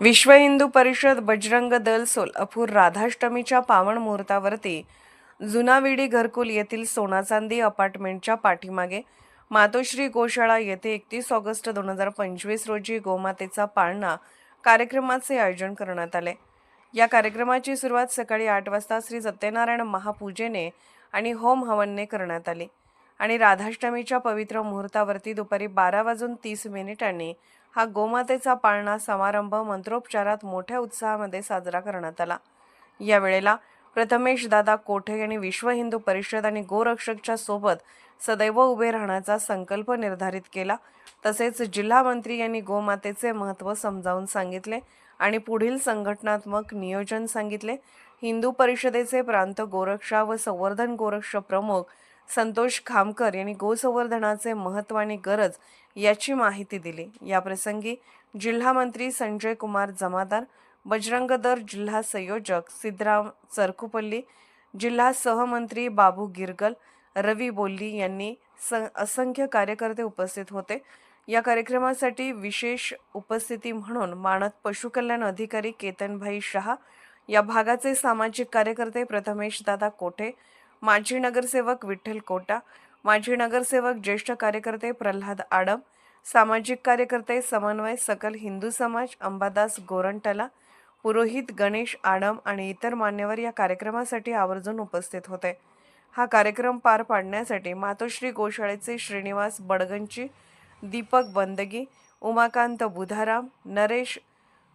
विश्व हिंदू परिषद बजरंग दल सोलापूर राधाष्टमीच्या पावन मुहूर्तावरती जुनाविडी घरकुल येथील सोनाचांदी अपार्टमेंटच्या पाठीमागे मातोश्री गोशाळा येथे एकतीस ऑगस्ट दोन हजार पंचवीस रोजी गोमातेचा पाळणा कार्यक्रमाचे आयोजन करण्यात आले. या कार्यक्रमाची सुरुवात सकाळी आठ वाजता श्री सत्यनारायण महापूजेने आणि होम हवनने करण्यात आली आणि राधाष्टमीच्या पवित्र मुहूर्तावरती दुपारी बारा वाजून तीस मिनिटांनी हा गोमातेचा पाळणा समारंभ मंत्रोपचारात मोठ्या उत्साहामध्ये साजरा करण्यात आला. या वेळेला प्रथमेश दादा कोठे यांनी विश्व हिंदू परिषद आणि गोरक्षकच्या सोबत सदैव उभे राहण्याचा संकल्प निर्धारित केला. तसेच जिल्हा मंत्री यांनी गोमातेचे महत्त्व समजावून सांगितले आणि पुढील संघटनात्मक नियोजन सांगितले. हिंदू परिषदेचे प्रांत गोरक्षा व संवर्धन गोरक्ष प्रमुख संतोष खामकर यांनी गोसंवर्धनाचे महत्त्व आणि गरज याची माहिती दिली. याप्रसंगी जिल्हा मंत्री संजय कुमार जमादार बजरंग दर जिल्हा संयोजक सिद्धराम चरकुपल्ली जिल्हा सहमंत्री बाबू गिरगल रवी बोल्ली यांनी स असंख्य कार्यकर्ते उपस्थित होते. या कार्यक्रमासाठी विशेष उपस्थिती म्हणून मानद पशुकल्याण अधिकारी केतनभाई शहा या भागाचे सामाजिक कार्यकर्ते प्रथमेश दादा कोठे माजी नगरसेवक विठ्ठल कोटा माजी नगरसेवक ज्येष्ठ कार्यकर्ते प्रल्हाद आडम सामाजिक कार्यकर्ते समन्वय सकल हिंदू समाज अंबादास गोरंटला पुरोहित गणेश आडम आणि इतर मान्यवर या कार्यक्रमासाठी आवर्जून उपस्थित होते. हा कार्यक्रम पार पाडण्यासाठी मातोश्री गोशाळेचे श्रीनिवास बडगंची दीपक बंदगी उमाकांत बुधाराम नरेश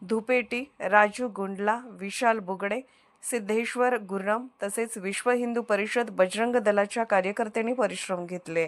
धुपेटी राजू गुंडला विशाल बुगडे सिद्धेश्वर गुर्रम तसेच विश्व हिंदू परिषद बजरंग दलाच्या कार्यकर्त्यांनी परिश्रम घेतले.